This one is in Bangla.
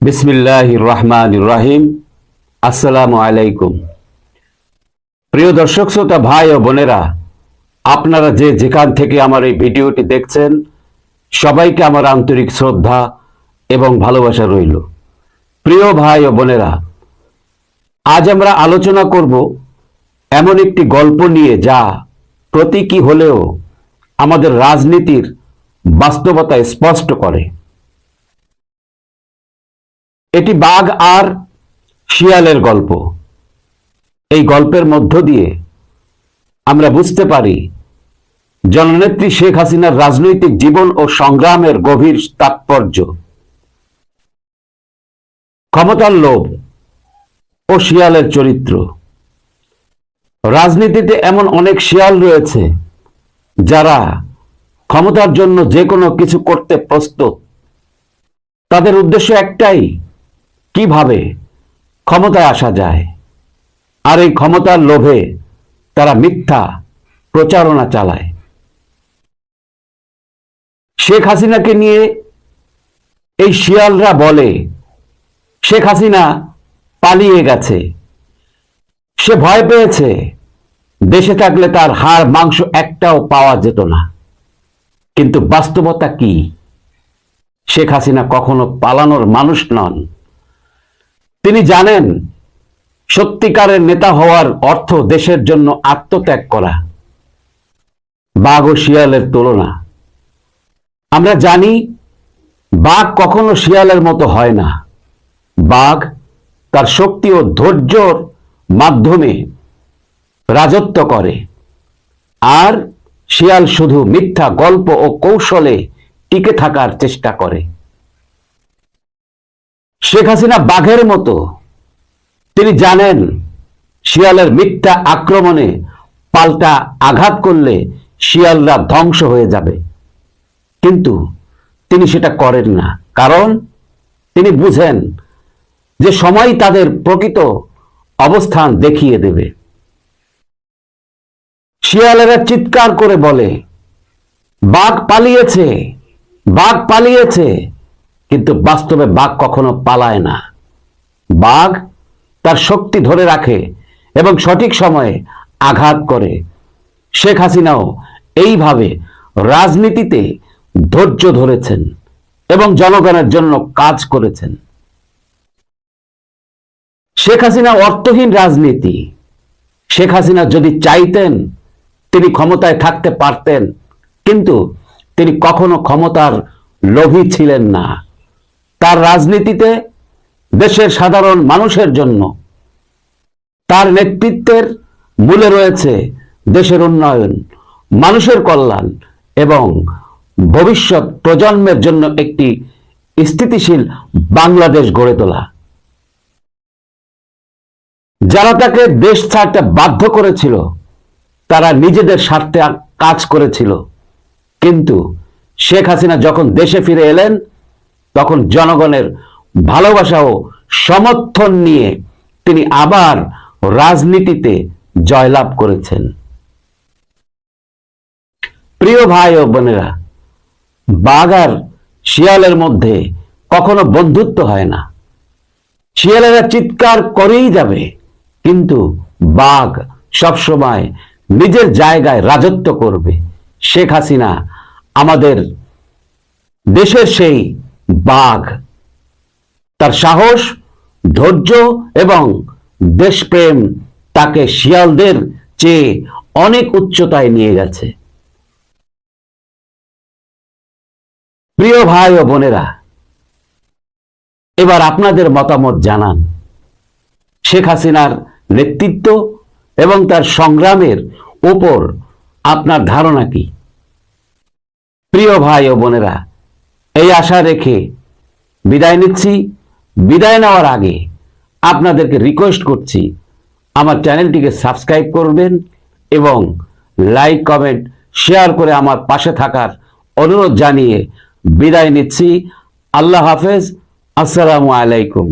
বিসমিল্লাহ রহমান রাহিম। আসসালামু আলাইকুম। প্রিয় দর্শক, শ্রোতা, ভাই ও বোনেরা, আপনারা যে যেখান থেকে আমার এই ভিডিওটি দেখছেন, সবাইকে আমার আন্তরিক শ্রদ্ধা এবং ভালোবাসা রইল। প্রিয় ভাই ও বোনেরা, আজ আমরা আলোচনা করব এমন একটি গল্প নিয়ে যা প্রতীকী হলেও আমাদের রাজনীতির বাস্তবতা স্পষ্ট করে। এটি বাঘ আর শিয়ালের গল্প। এই গল্পের মধ্য দিয়ে আমরা বুঝতে পারি, জননেত্রী শেখ হাসিনার রাজনৈতিক জীবন ও সংগ্রামের গভীর তাৎপর্য। ক্ষমতার লোভ ও শিয়ালের চরিত্র। রাজনীতিতে এমন অনেক শিয়াল রয়েছে যারা ক্ষমতার জন্য যে কোনো কিছু করতে প্রস্তুত। তাদের উদ্দেশ্য একটাই কীভাবে ক্ষমতায় আসা যায়? আর এই ক্ষমতার লোভে তারা মিথ্যা প্রচারণা চালায়। শেখ হাসিনাকে নিয়ে এই শিয়ালরা বলে, শেখ হাসিনা পালিয়ে গেছে। সে ভয় পেয়েছে। দেশে থাকলে তার হাড়, মাংস একটাও পাওয়া যেত না। কিন্তু বাস্তবতা কি? শেখ হাসিনা কখনো পালানোর মানুষ নন। তিনি জানেন সত্যিকারের নেতা হওয়ার অর্থ দেশের জন্য আত্মত্যাগ করা। বাঘ ও শিয়ালের তুলনা। আমরা জানি বাঘ কখনো শিয়ালের মতো হয় না। বাঘ তার শক্তি ও ধৈর্যর মাধ্যমে রাজত্ব করে। আর শিয়াল শুধু মিথ্যা গল্প ও কৌশলে টিকে থাকার চেষ্টা করে। শেখ হাসিনা বাঘের মতো। তিনি জানেন শিয়ালের মিথ্যা আক্রমণে পাল্টা আঘাত করলে শিয়ালরা ধ্বংস হয়ে যাবে। কিন্তু তিনি সেটা করেন না। কারণ তিনি বুঝেন যে সময় তাদের প্রকৃত অবস্থান দেখিয়ে দেবে। শিয়ালেরা চিৎকার করে বলে, বাঘ পালিয়েছে বাঘ পালিয়েছে। কিন্তু বাস্তবে বাঘ কখনো পালায় না। বাঘ তার শক্তি ধরে রাখে এবং সঠিক সময়ে আঘাত করে। শেখ হাসিনাও এইভাবে রাজনীতিতে ধৈর্য ধরেছেন এবং জনগণের জন্য কাজ করেছেন। শেখ হাসিনা অর্থহীন রাজনীতি। শেখ হাসিনা যদি চাইতেন, তিনি ক্ষমতায় থাকতে পারতেন, কিন্তু তিনি কখনো ক্ষমতার লোভী ছিলেন না। তার রাজনীতিতে দেশের সাধারণ মানুষের জন্য তার নেতৃত্বের মূলে রয়েছে দেশের উন্নয়ন, মানুষের কল্যাণ এবং ভবিষ্যৎ প্রজন্মের জন্য একটি স্থিতিশীল বাংলাদেশ গড়ে তোলা। যারা তাকে দেশ ছাড়তে বাধ্য করেছিল, তারা নিজেদের স্বার্থে কাজ করেছিল। কিন্তু শেখ হাসিনা যখন দেশে ফিরে এলেন তখন জনগণের ভালোবাসা ও সমর্থন নিয়ে তিনি আবার রাজনীতিতে জয়লাভ করেছেন। প্রিয় ভাই ও বোনেরা বাঘ আর শিয়ালের মধ্যে কখনো বন্ধুত্ব হয় না। শিয়ালেরা চিৎকার করেই যাবে, কিন্তু বাঘ সবসময় নিজের জায়গায় রাজত্ব করবে। শেখ হাসিনা আমাদের দেশের সেই বাঘ। তার সাহস, ধৈর্য এবং দেশপ্রেম তাকে শিয়ালদের চেয়ে অনেক উচ্চতায় নিয়ে গেছে। প্রিয় ভাই ও বোনেরা, এবার আপনাদের মতামত জানান। শেখ হাসিনার নেতৃত্ব এবং তার সংগ্রামের ওপর আপনার ধারণা কি? প্রিয় ভাই ও বোনেরা এই আশা রেখে বিদায় নিচ্ছি। বিদায় নেওয়ার আগে আপনাদেরকে রিকোয়েস্ট করছি, আমার চ্যানেলটিকে সাবস্ক্রাইব করবেন এবং লাইক কমেন্ট শেয়ার করে আমার পাশে থাকার অনুরোধ জানিয়ে বিদায় নিচ্ছি। আল্লাহ হাফেজ। আসসালামু আলাইকুম।